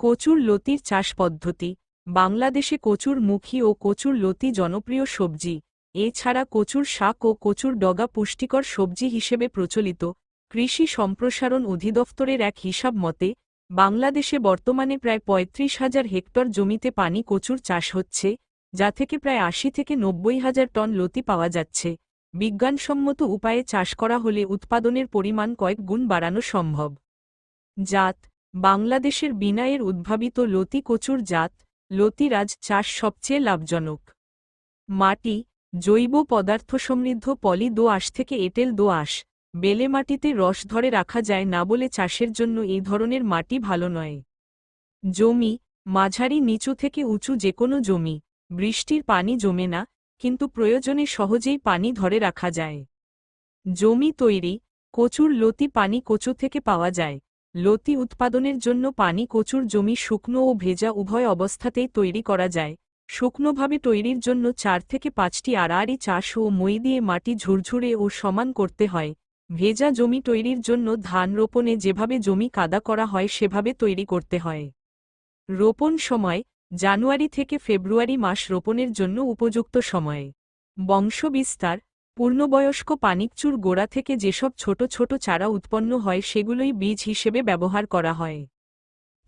কচুর লতির চাষ পদ্ধতি, বাংলাদেশে কচুর মুখী ও কচুর লতি জনপ্রিয় সবজি, এছাড়া কচুর শাক ও কচুর ডগা পুষ্টিকর সবজি হিসেবে প্রচলিত, কৃষি সম্প্রসারণ অধিদপ্তরের এক হিসাব মতে, বাংলাদেশে বর্তমানে প্রায় পঁয়ত্রিশ হাজার হেক্টর জমিতে পানি কচুর চাষ হচ্ছে, যা থেকে প্রায় আশি থেকে নব্বই হাজার টন লতি পাওয়া যাচ্ছে। বিজ্ঞানসম্মত উপায়ে চাষ করা হলে উৎপাদনের পরিমাণ কয়েক গুণ বাড়ানো সম্ভব। জাত বাংলাদেশের বিনায়ের উদ্ভাবিত লতি কচুর জাত, লতিরাজ চাষ সবচেয়ে লাভজনক। মাটি, জৈব পদার্থ সমৃদ্ধ পলি দোআঁশ থেকে এঁটেল দোআঁশ বেলে মাটিতে রস ধরে রাখা যায় না বলে চাষের জন্য এই ধরনের মাটি ভালো নয়। জমি, মাঝারি নিচু থেকে উঁচু যে কোনো জমি, বৃষ্টির পানি জমে না, কিন্তু প্রয়োজনে সহজেই পানি ধরে রাখা যায়। জমি তৈরি, কচুর লতি পানি কচু থেকে পাওয়া যায়। লতি উৎপাদনের জন্য পানি কচুর জমি শুকনো ও ভেজা উভয় অবস্থাতেই তৈরি করা যায়। শুকনোভাবে তৈরির জন্য চার থেকে পাঁচটি আড়াআড়ি চাষ ও মই দিয়ে মাটি ঝুরঝুরে ও সমান করতে হয়। ভেজা জমি তৈরির জন্য ধান রোপণে যেভাবে জমি কাদা করা হয়, সেভাবে তৈরি করতে হয়। রোপণ সময়, জানুয়ারি থেকে ফেব্রুয়ারি মাস রোপণের জন্য উপযুক্ত সময়ে। বংশবিস্তার পূর্ণবয়স্ক পানিকচুর গোড়া থেকে যেসব ছোট ছোট চারা উৎপন্ন হয় সেগুলোই বীজ হিসেবে ব্যবহার করা হয়।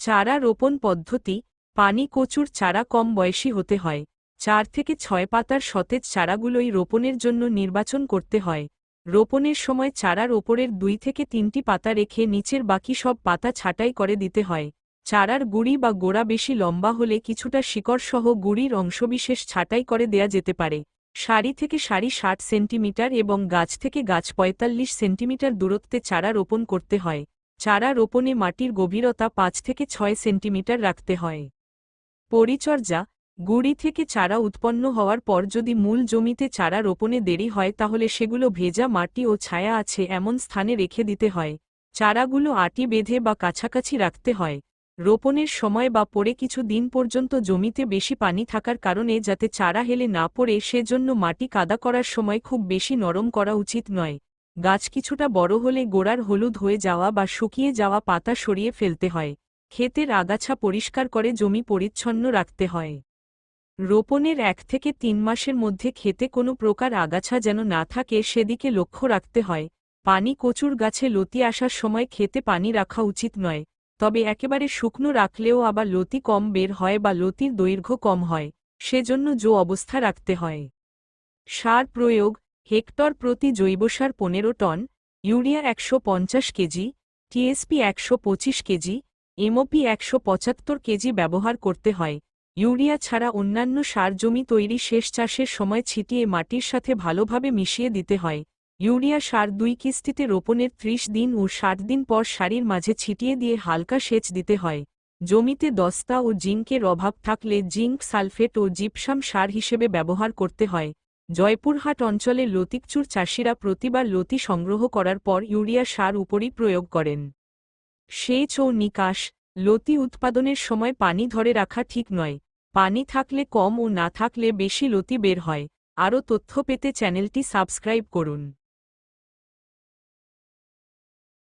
চারা রোপণ পদ্ধতি, পানি কচুর চারা কম বয়সী হতে হয়, চার থেকে ছয় পাতার সতেজ চারাগুলোই রোপণের জন্য নির্বাচন করতে হয়। রোপণের সময় চারার ওপরের দুই থেকে তিনটি পাতা রেখে নিচের বাকি সব পাতা ছাঁটাই করে দিতে হয়। চারার গুড়ি বা গোড়া বেশি লম্বা হলে কিছুটা শিকড়সহ গুড়ির অংশবিশেষ ছাঁটাই করে দেয়া যেতে পারে। সারি থেকে সারি ষাট সেন্টিমিটার এবং গাছ থেকে গাছ পঁয়তাল্লিশ সেন্টিমিটার দূরত্বে চারা রোপণ করতে হয়। চারা রোপণে মাটির গভীরতা পাঁচ থেকে ছয় সেন্টিমিটার রাখতে হয়। পরিচর্যা। গুড়ি থেকে চারা উৎপন্ন হওয়ার পর যদি মূল জমিতে চারা রোপণে দেরি হয় তাহলে সেগুলো ভেজা মাটি ও ছায়া আছে এমন স্থানে রেখে দিতে হয়। চারাগুলো আটি বেঁধে বা কাছাকাছি রাখতে হয়। রোপণের সময় বা পরে কিছু দিন পর্যন্ত জমিতে বেশি পানি থাকার কারণে যাতে চারা হেলে না পড়ে সেজন্য মাটি কাদা করার সময় খুব বেশি নরম করা উচিত নয়। গাছ কিছুটা বড় হলে গোড়ার হলুদ হয়ে যাওয়া বা শুকিয়ে যাওয়া পাতা সরিয়ে ফেলতে হয়। ক্ষেতের আগাছা পরিষ্কার করে জমি পরিচ্ছন্ন রাখতে হয়। রোপণের এক থেকে তিন মাসের মধ্যে খেতে কোনো প্রকার আগাছা যেন না থাকে সেদিকে লক্ষ্য রাখতে হয়। পানি কচুর গাছে লতি আসার সময় খেতে পানি রাখা উচিত নয়। তবে একেবারে শুকনো রাখলেও আবার লতি কম বের হয় বা লতির দৈর্ঘ্য কম হয়, সেজন্য জো অবস্থা রাখতে হয়। সার প্রয়োগ, হেক্টর প্রতি জৈবসার পনেরো টন, ইউরিয়া একশো পঞ্চাশ কেজি, টিএসপি একশো পঁচিশ কেজি, এমওপি একশো পঁচাত্তর কেজি ব্যবহার করতে হয়। ইউরিয়া ছাড়া অন্যান্য সার জমি তৈরি শেষ চাষের সময় ছিটিয়ে মাটির সাথে ভালোভাবে মিশিয়ে দিতে হয়। ইউরিয়া সার দুই কিস্তিতে রোপণের ত্রিশ দিন ও ষাট দিন পর সারির মাঝে ছিটিয়ে দিয়ে হালকা সেচ দিতে হয়। জমিতে দস্তা ও জিঙ্কের অভাব থাকলে জিঙ্ক সালফেট ও জিপসাম সার হিসেবে ব্যবহার করতে হয়। জয়পুরহাট অঞ্চলে লতিকচুর চাষিরা প্রতিবার লতি সংগ্রহ করার পর ইউরিয়া সার উপরই প্রয়োগ করেন। সেচ ও নিকাশ, লতি উৎপাদনের সময় পানি ধরে রাখা ঠিক নয়। পানি থাকলে কম ও না থাকলে বেশি লতি বের হয়। আরও তথ্য পেতে চ্যানেলটি সাবস্ক্রাইব করুন।